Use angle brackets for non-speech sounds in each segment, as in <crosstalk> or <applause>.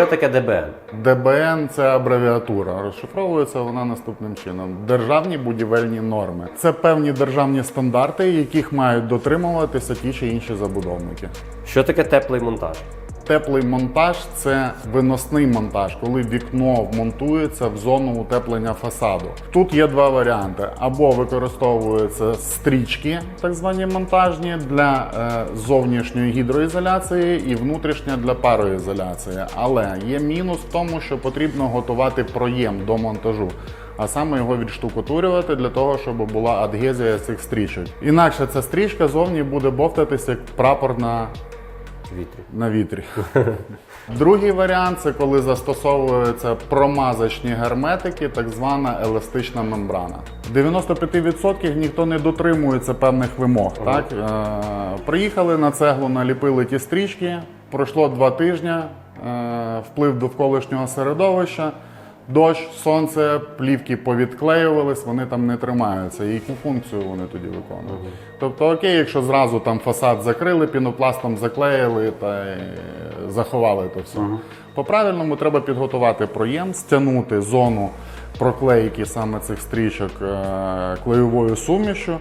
Що таке ДБН? ДБН це абревіатура. Розшифровується вона наступним чином: державні будівельні норми. Це певні державні стандарти, яких мають дотримуватися ті чи інші забудовники. Що таке теплий монтаж? Теплий монтаж це виносний монтаж, коли вікно вмонтується в зону утеплення фасаду. Тут є два варіанти: або використовуються стрічки, так звані монтажні, для е, зовнішньої гідроізоляції і внутрішня для пароізоляції. Але є мінус в тому, що потрібно готувати проєм до монтажу. А саме його відштукатурювати для того, щоб була адгезія цих стрічок. Інакше ця стрічка зовні буде бовтатися як прапор на Вітрі. на вітрі. <laughs> Другий варіант це коли застосовуються промазочні герметики, так звана еластична мембрана. В 95% ніхто не дотримується певних вимог. Так? Е, приїхали на цеглу, наліпили ті стрічки, пройшло два тижні, е, вплив довколишнього середовища. Дощ, сонце, плівки повідклеювались, вони там не тримаються. І яку функцію вони тоді виконують? Тобто, окей, якщо зразу там фасад закрили, пінопластом заклеїли та заховали то все. По-правильному треба підготувати проєм, стягнути зону проклейки саме цих стрічок е, клеєвою сумішю.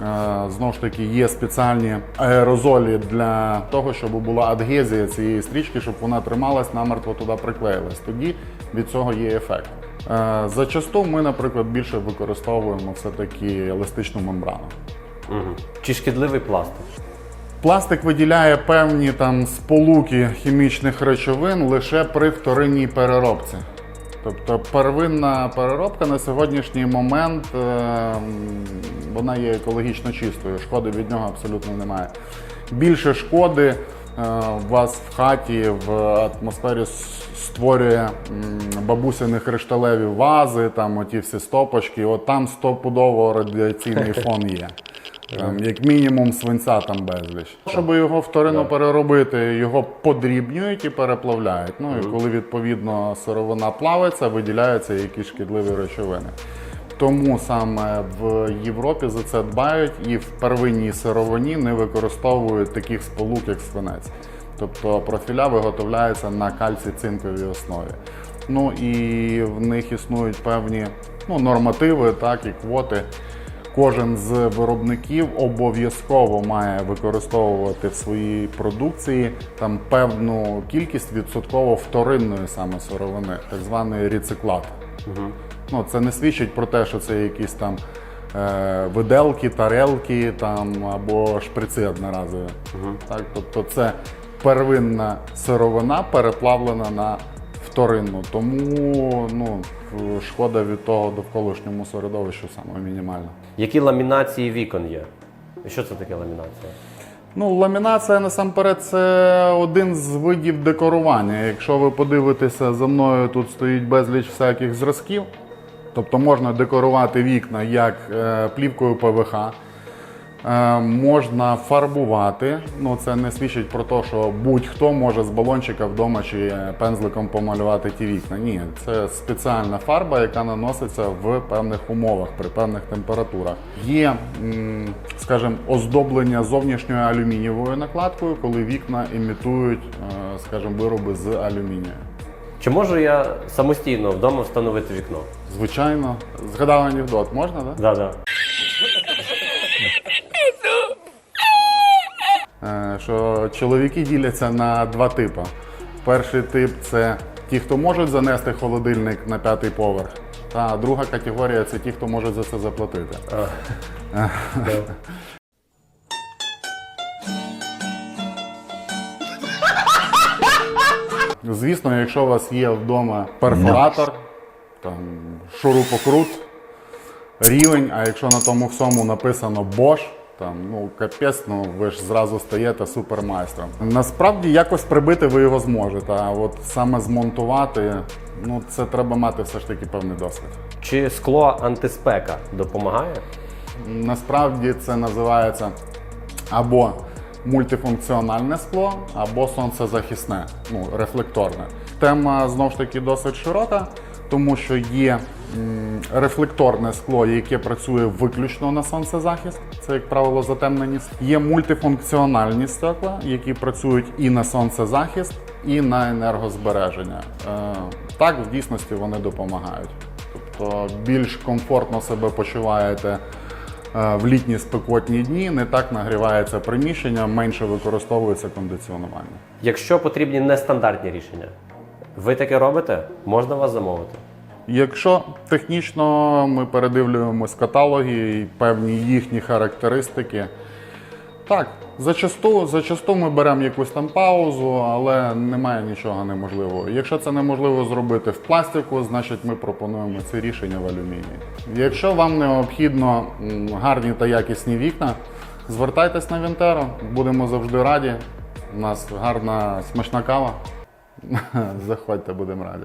Е, Знову ж таки, є спеціальні аерозолі для того, щоб була адгезія цієї стрічки, щоб вона трималась, намертво туди приклеїлась. Тоді від цього є ефект. Е, Зачасту ми, наприклад, більше використовуємо все-таки еластичну мембрану. Угу. Чи шкідливий пластик? Пластик виділяє певні там сполуки хімічних речовин лише при вторинній переробці. Тобто первинна переробка на сьогоднішній момент е, вона є екологічно чистою, шкоди від нього абсолютно немає. Більше шкоди е, у вас в хаті в атмосфері створює м, бабусини кришталеві вази, там оті всі стопочки, от там стопудово радіаційний <laughs> фон є. Там, як мінімум свинця там безліч. Щоб його вторинно переробити, його подрібнюють і переплавляють. Ну і коли відповідно сировина плавиться, виділяються якісь шкідливі речовини. Тому саме в Європі за це дбають і в первинній сировині не використовують таких сполук, як свинець. Тобто профіля виготовляються на кальцій-цинковій основі. Ну і в них існують певні ну, нормативи, так і квоти. Кожен з виробників обов'язково має використовувати в своїй продукції там певну кількість відсотково вторинної саме сировини, так званий рециклат. Ну, це не свідчить про те, що це якісь там е, виделки, тарелки там, або шприци одноразові. Так, тобто це первинна сировина переплавлена на вторинну. Тому ну, шкода від того довколишньому середовищу саме мінімальна. Які ламінації вікон є? Що це таке ламінація? Ну, ламінація насамперед це один з видів декорування. Якщо ви подивитеся за мною, тут стоїть безліч всяких зразків. Тобто можна декорувати вікна як е, плівкою ПВХ, е, можна фарбувати. Ну, це не свідчить про те, що будь-хто може з балончика вдома чи е, пензликом помалювати ті вікна. Ні, це спеціальна фарба, яка наноситься в певних умовах при певних температурах. Є, скажімо, оздоблення зовнішньою алюмінієвою накладкою, коли вікна імітують, е, скажімо, вироби з алюмінію. Чи можу я самостійно вдома встановити вікно? Звичайно, згадав анекдот, можна, так? Да, да. Е, що чоловіки діляться на два типи. Перший тип це ті, хто можуть занести холодильник на п'ятий поверх. А друга категорія це ті, хто може за це заплатити. Звісно, якщо у вас є вдома перфоратор, там шурупокрут, рівень, а якщо на тому всьому написано Bosch, там, ну капець, ну ви ж зразу стаєте супермайстром. Насправді якось прибити ви його зможете, а от саме змонтувати, ну це треба мати все ж таки певний досвід. Чи скло антиспека допомагає? Насправді це називається або мультифункціональне скло, або сонцезахисне, ну, рефлекторне. Тема знову ж таки досить широка, тому що є рефлекторне скло, яке працює виключно на сонцезахист. Це, як правило, затемнені. с- Є мультифункціональні стекла, які працюють і на сонцезахист, і на енергозбереження. Е, Так, в дійсності вони допомагають. Тобто більш комфортно себе почуваєте е, в літні спекотні дні, не так нагрівається приміщення, менше використовується кондиціонування. Якщо потрібні нестандартні рішення, ви таке робите, можна вас замовити. Якщо технічно ми передивлюємось каталоги і певні їхні характеристики, так, зачасту, зачасту ми беремо якусь там паузу, але немає нічого неможливого. Якщо це неможливо зробити в пластику, значить ми пропонуємо ці рішення в алюмінії. Якщо вам необхідно гарні та якісні вікна, звертайтесь на Вінтеро, будемо завжди раді. У нас гарна смачна кава. <laughs> Заходьте, будемо раді.